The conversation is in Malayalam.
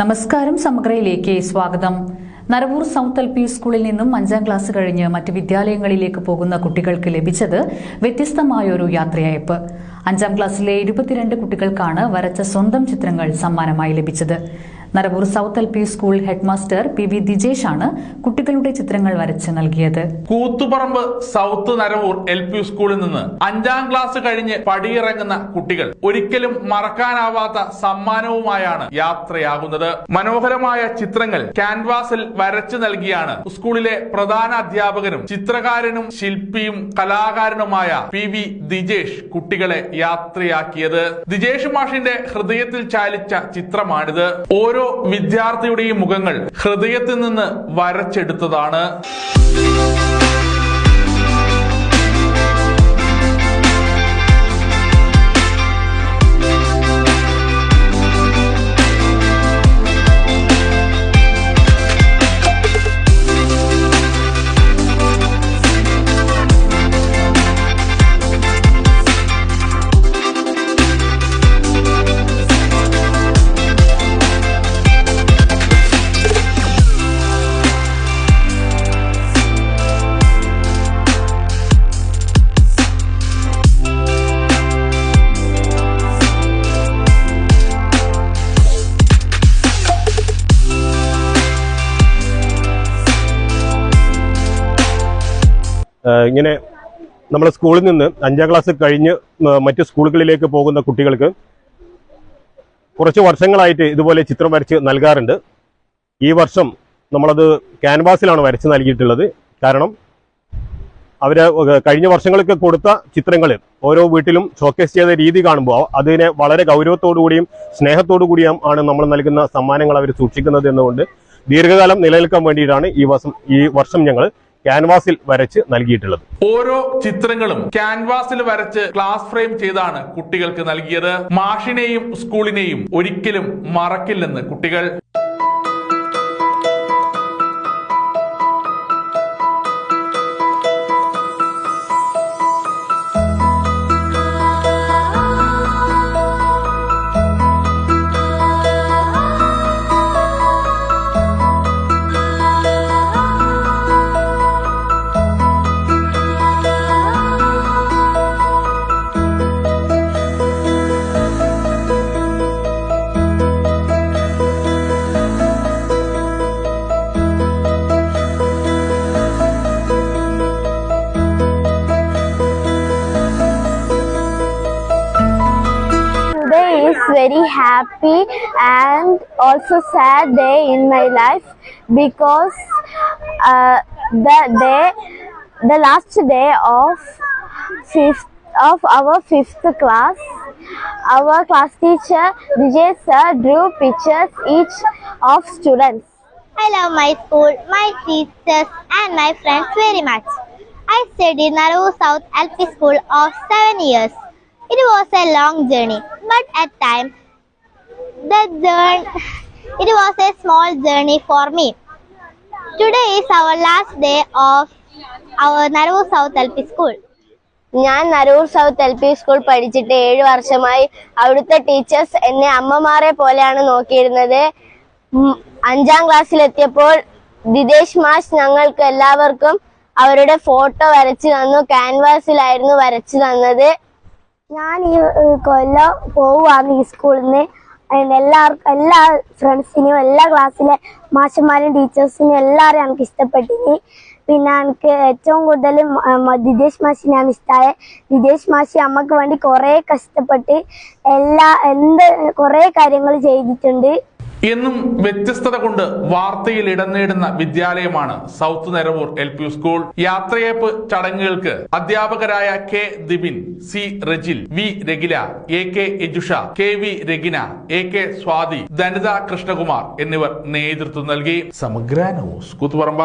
നമസ്കാരം സമഗ്രയിലേക്ക് സ്വാഗതം. നരവൂർ സൗത്ത് എൽ പി സ്കൂളിൽ നിന്നും അഞ്ചാം ക്ലാസ് കഴിഞ്ഞ് മറ്റ് വിദ്യാലയങ്ങളിലേക്ക് പോകുന്ന കുട്ടികൾക്ക് ലഭിച്ചത് വ്യത്യസ്തമായൊരു യാത്രയയപ്പ്. അഞ്ചാം ക്ലാസ്സിലെ ഇരുപത്തിരണ്ട് കുട്ടികൾക്കാണ് വരച്ച സ്വന്തം ചിത്രങ്ങൾ സമ്മാനമായി ലഭിച്ചത്. Naravoor south L P school headmaster P V Dijesh ആണ് കുട്ടികളുടെ ചിത്രങ്ങൾ വരച്ച് നൽകിയത്. Koothuparamba south Naravoor L P സ്കൂളിൽ നിന്ന് അഞ്ചാം ക്ലാസ് കഴിഞ്ഞ് പടിയിറങ്ങുന്ന കുട്ടികൾ ഒരിക്കലും മറക്കാനാവാത്ത സമ്മാനവുമായാണ് യാത്രയാകുന്നത്. മനോഹരമായ ചിത്രങ്ങൾ ക്യാൻവാസിൽ വരച്ചു നൽകിയാണ് സ്കൂളിലെ പ്രധാന അധ്യാപകനും ചിത്രകാരനും ശില്പിയും കലാകാരനുമായ പി വി ദിജേഷ് കുട്ടികളെ യാത്രയാക്കിയത്. ദിജേഷ് മാഷിന്റെ ഹൃദയത്തിൽ ചാലിച്ച ചിത്രമാണിത്. ഓരോ വിദ്യാർത്ഥിയുടെയും മുഖങ്ങൾ ഹൃദയത്തിൽ നിന്ന് വരച്ചെടുത്തതാണ്. ഇങ്ങനെ നമ്മുടെ സ്കൂളിൽ നിന്ന് അഞ്ചാം ക്ലാസ് കഴിഞ്ഞ് മറ്റ് സ്കൂളുകളിലേക്ക് പോകുന്ന കുട്ടികൾക്ക് കുറച്ച് വർഷങ്ങളായിട്ട് ഇതുപോലെ ചിത്രം വരച്ച് നൽകാറുണ്ട്. ഈ വർഷം നമ്മളത് ക്യാൻവാസിലാണ് വരച്ച് നൽകിയിട്ടുള്ളത്. കാരണം അവർ കഴിഞ്ഞ വർഷങ്ങളൊക്കെ കൊടുത്ത ചിത്രങ്ങൾ ഓരോ വീട്ടിലും ഷോക്കേസ് ചെയ്ത രീതി കാണുമ്പോൾ അതിനെ വളരെ കൂടിയും സ്നേഹത്തോടു കൂടിയും ആണ് നമ്മൾ നൽകുന്ന സമ്മാനങ്ങൾ അവർ സൂക്ഷിക്കുന്നത് എന്നുകൊണ്ട് ദീർഘകാലം നിലനിൽക്കാൻ വേണ്ടിയിട്ടാണ് ഈ വർഷം ഈ വർഷം ഞങ്ങൾ ക്യാൻവാസിൽ വരച്ച് നൽകിയിട്ടുള്ളത്. ഓരോ ചിത്രങ്ങളും ക്യാൻവാസിൽ വരച്ച് ക്ലാസ് ഫ്രെയിം ചെയ്താണ് കുട്ടികൾക്ക് നൽകിയത്. മാഷിനെയും സ്കൂളിനെയും ഒരിക്കലും മറക്കില്ലെന്ന് കുട്ടികൾ. Very happy and also sad day in my life because uh, the day, the last day of fifth of our fifth class, our class teacher Vijay sir drew pictures each of students. I love my school, my teachers, and my friends very much. I studied Naru South LP School of seven years. It was a long journey, but at times the journey it was a small journey for me. Today is our last day of our Naru South LP School. ഞാൻ Naroor south L P school പഠിച്ചിട്ട് ഏഴ് വർഷമായി അവിടുത്തെ ടീച്ചേഴ്സ് എന്നെ അമ്മമാരെ പോലെയാണ് നോക്കിയിരുന്നത് അഞ്ചാം ക്ലാസ്സിലെത്തിയപ്പോൾ ദിദേശ് മാഷ് ഞങ്ങൾക്ക് എല്ലാവർക്കും അവരുടെ ഫോട്ടോ വരച്ചു തന്നു ക്യാൻവാസിലായിരുന്നു വരച്ചു തന്നത് ഞാൻ ഈ കൊല്ലം പോവുകയാണ് ഈ സ്കൂളിൽ നിന്ന് എല്ലാവർക്കും എല്ലാ ഫ്രണ്ട്സിനും എല്ലാ ക്ലാസ്സിലെ മാഷന്മാരും ടീച്ചേഴ്സിനും എല്ലാവരും എനിക്ക് ഇഷ്ടപ്പെട്ടിനി. പിന്നെ എനിക്ക് ഏറ്റവും കൂടുതൽ ദിതേഷ് മാഷിനാണ് ഇഷ്ടമായ ദിദേശ് മാഷി അമ്മയ്ക്ക് വേണ്ടി കുറേ കഷ്ടപ്പെട്ട് എല്ലാ എന്ത് കുറേ കാര്യങ്ങൾ ചെയ്തിട്ടുണ്ട്. എന്നും വ്യത്യസ്തത കൊണ്ട് വാർത്തയിൽ ഇടം നേടുന്ന വിദ്യാലയമാണ് south Naravoor L P school. യാത്രയപ്പ് ചടങ്ങുകൾക്ക് അധ്യാപകരായ K Dibin C Rejil V Ragila A K Yajusha K V Ragina A K Swathi Dhanitha Krishnakumar എന്നിവർ നേതൃത്വം നൽകി. സമഗ്ര ന്യൂസ് കൂത്തുപറമ്പ.